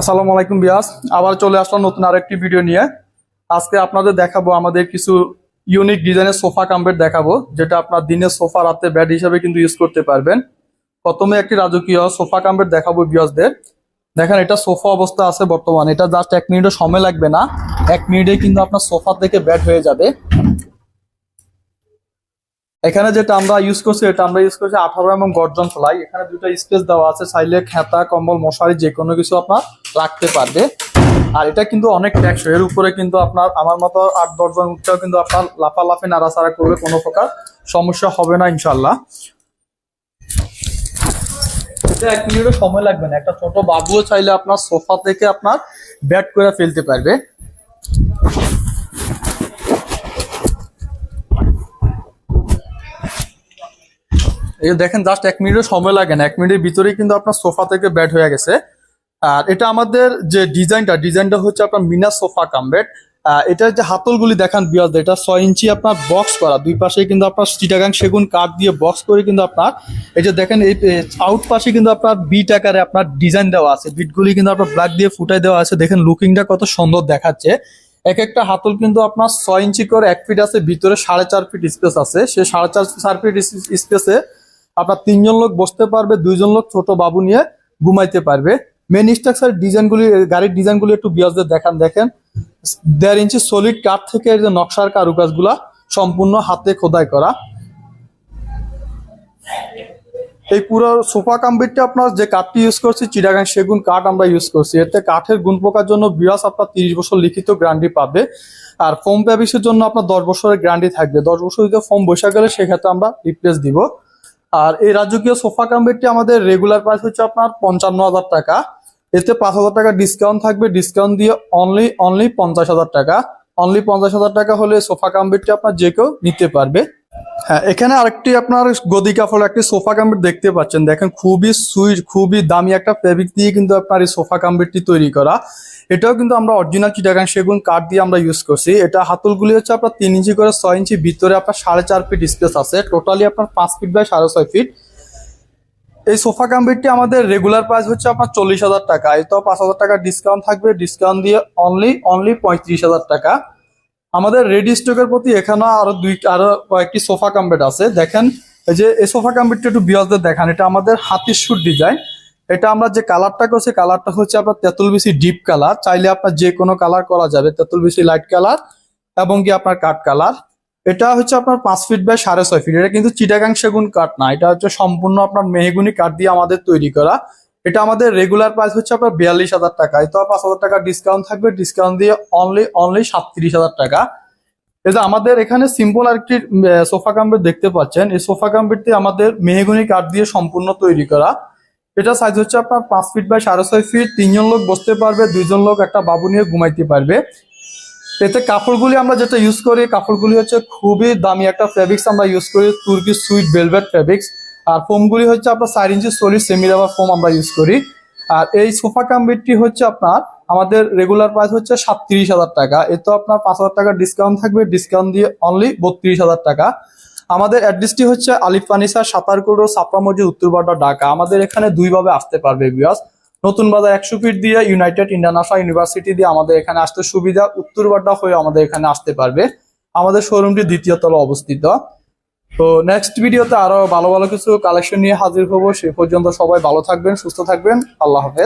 আসসালামু আলাইকুম বিয়াস। আবার চলে আসলাম নতুন আরেকটি ভিডিও নিয়ে। আজকে আপনাদের দেখাবো আমাদের কিছু ইউনিক ডিজাইনের সোফা কাম্পেট দেখাবো, যেটা আপনার দিনের সোফা, রাতে ব্যাড হিসাবে কিন্তু ইউজ করতে পারবেন। প্রথমে একটি রাজকীয় সোফা কাম্পেট দেখাবো বিয়াসদের। দেখেন, এটা সোফা অবস্থা আছে বর্তমানে। এটা জাস্ট এক মিনিটও সময় লাগবে না। এক মিনিটে কিন্তু আপনার সোফা থেকে ব্যাড হয়ে যাবে। এখানে যেটা আমরা ইউজ করছি, এটা আমরা ইউজ করছি আঠারো এবং গর্জন ফ্লাই এখানে দুটো স্পেস দেওয়া আছে চাইলে খেতা, কম্বল, মশারি যে কোনো কিছু আপনার রাখতে পারবে। আর এটা কিন্তু অনেক ট্যাক্স এর উপরে কিন্তু আপনার, আমার মতো আট দশজন উঠতেও কিন্তু আপনার লাফালাফি, নাড়াচাড়া করবে কোনো প্রকার সমস্যা হবে না ইনশাল্লাহ এটা এক মিনিটও সময় লাগবে না। একটা ছোট বাবুও চাইলে আপনার সোফা থেকে আপনার ব্যাট করে ফেলতে পারবে। এই দেখেন জাস্ট এক মিনিটও সময় লাগে না। এক মিনিটের ভিতরেই কিন্তু আপনার সোফা থেকে ব্যাট হয়ে গেছে। আর এটা আমাদের যে ডিজাইনটা ডিজাইনটা হচ্ছে আপনার মিনা সোফা কামবেট এটার যে হাতলগুলি দেখান বিয়াজ এটা ছয় ইঞ্চি আপনার বক্স করা। দুই পাশে কিন্তু আপনার চিটাগাং সেগুন কাঠ দিয়ে বক্স করে কিন্তু আপনার, এই যে দেখেন, এই আউট পাশে কিন্তু আপনার বিট আকারে আপনার ডিজাইন দেওয়া আছে। বিটগুলি কিন্তু আপনার ব্ল্যাক দিয়ে ফুটাই দেওয়া আছে। দেখেন লুকিংটা কত সুন্দর দেখাচ্ছে। এক একটা হাতল কিন্তু আপনার ছয় ইঞ্চি করে এক ফিট আছে, ভিতরে সাড়ে চার ফিট স্পেস আছে। সে সাড়ে চার চার ফিট স্পেসে আপনার তিনজন লোক বসতে পারবে, দুইজন লোক ছোট বাবু নিয়ে ঘুমাইতে পারবে। মেন স্ট্রাকচার ডিজাইনগুলি গাড়ির ডিজাইনগুলি একটু বিয়াসদের দেখান, দেখেন। দেড় ইঞ্চি সলিড কাঠ থেকে যে নকশার কারুকাজগুলা সম্পূর্ণ হাতে খোদাই করা। এই পুরো সোফা কাম্পিটটা আপনার যে কাঠটি ইউজ করছি, চিটাগাং সেগুন কাঠ আমরা ইউজ করছি। এতে কাঠের গুণ পোকার জন্য বিরাস আপনার তিরিশ বছর লিখিত গ্যারান্টি পাবে। আর ফোম প্যাবিসের জন্য আপনার দশ বছরের গ্যারান্টি থাকবে। দশ বছর যদি ফোম বসে গেলে, সেক্ষেত্রে আমরা রিপ্লেস দিব। আর এই রাজকীয় সোফা কামবেটটি আমাদের রেগুলার প্রাইস হচ্ছে আপনার পঞ্চান্ন হাজার টাকা। এতে পাঁচ হাজার টাকা ডিসকাউন্ট থাকবে। ডিসকাউন্ট দিয়ে অনলি অনলি পঞ্চাশ হাজার টাকা। অনলি পঞ্চাশ হাজার টাকা হলে সোফা কামবেটটি আপনার যে কেউ নিতে পারবে। হ্যাঁ এখানে আরেকটি আপনার গদি কাপড়, একটি সোফা কাম্পিট দেখতে পাচ্ছেন। দেখেন, খুবই সুইট খুবই দামি একটা ফেব্রিক দিয়ে কিন্তু আপনার এই সোফা কাম্পিটটি তৈরি করা। এটাও কিন্তু আমরা অরিজিনাল চিটাগাং সেগুন কাঠ দিয়ে আমরা ইউজ করছি। এটা হাতলগুলি হচ্ছে আপনার তিন ইঞ্চি করে ছয় ইঞ্চি, ভিতরে আপনার সাড়ে চার ফিট স্পেস আছে। টোটালি আপনার পাঁচ ফিট বাই সাড়ে ছয় ফিট এই সোফা কাম্পিটটি আমাদের রেগুলার প্রাইস হচ্ছে আপনার চল্লিশ হাজার টাকা। এই তো পাঁচ হাজার টাকা ডিসকাউন্ট থাকবে। ডিসকাউন্ট দিয়ে অনলি অনলি পঁয়ত্রিশ হাজার টাকা। আমাদের রেডি স্টকের প্রতি এখানে আরও দুই, আরও কয়েকটি সোফা কাম্পিট আছে। দেখেন, এই যে এই সোফা কাম্পিটটা একটু বিয়াসদের দেখান। এটা আমাদের হাতির শুট ডিজাইন। এটা আমরা যে কালারটা করছি, কালারটা হচ্ছে আপনার তেঁতুল বেশি ডিপ কালার। চাইলে আপনার যে কোনো কালার করা যাবে তেঁতুল বেশি লাইট কালার এবং কি আপনার কাঠ কালার। এটা হচ্ছে আপনার পাঁচ ফিট বাই সাড়ে ছয় ফিট। এটা কিন্তু চিটাগাং সেগুন কাঠ না। এটা হচ্ছে সম্পূর্ণ আপনার মেহগুনি কাঠ দিয়ে আমাদের তৈরি করা। এটা আমাদের রেগুলার প্রাইস হচ্ছে আপনার বিয়াল্লিশ হাজার টাকা। তো পাঁচ হাজার টাকা ডিসকাউন্ট থাকবে। ডিসকাউন্ট দিয়ে অনলি অনলি সাতত্রিশ হাজার টাকা। যে আমাদের এখানে সিম্পল আরেকটি সোফা কাম্পেট দেখতে পাচ্ছেন। এই সোফা কাম্পেটটি আমাদের মেহগুনি কাঠ দিয়ে সম্পূর্ণ তৈরি করা। এটা সাইজ হচ্ছে আপনার পাঁচ ফিট বাই সাড়ে ছয় ফিট তিনজন লোক বসতে পারবে, দুইজন লোক একটা বাবু নিয়ে ঘুমাইতে পারবে। এতে কাপড়গুলি আমরা যেটা ইউজ করি, কাপড়গুলি হচ্ছে খুবই দামি একটা ফেব্রিক্স আমরা ইউজ করি, তুর্কি সুইট ভেলভেট ফেব্রিক্স আর ফোমগুলি হচ্ছে আপনার চার inch solid semi rubber foam আমরা ইউজ করি। আর এই সোফা কাম্বিটটি হচ্ছে আপনার, আমাদের রেগুলার প্রাইস হচ্ছে সাতত্রিশ হাজার টাকা। এ তো আপনার পাঁচ হাজার টাকা ডিসকাউন্ট থাকবে ডিসকাউন্ট দিয়ে অনলি বত্রিশ হাজার টাকা। আমাদের অ্যাড্রেসটি হচ্ছে আলিফ ফানিসা সাতারকুল রোড সাপড়া মসজিদ উত্তরবাড্ডা ঢাকা। আমাদের এখানে দুইভাবে আসতে পারবে বিয়াস নতুন বাজার একশো ফিট দিয়ে ইউনাইটেড ইন্টারন্যাশনাল ইউনিভার্সিটি দিয়ে আমাদের এখানে আসতে সুবিধা উত্তরবাড্ডা হয়ে আমাদের এখানে আসতে পারবে। আমাদের শোরুমটি দ্বিতীয় তলা অবস্থিত। তো নেক্সট ভিডিওতে আরও ভালো ভালো কিছু কালেকশন নিয়ে হাজির হব, সে পর্যন্ত সবাই ভালো থাকবেন, সুস্থ থাকবেন, আল্লাহ হাফেজ।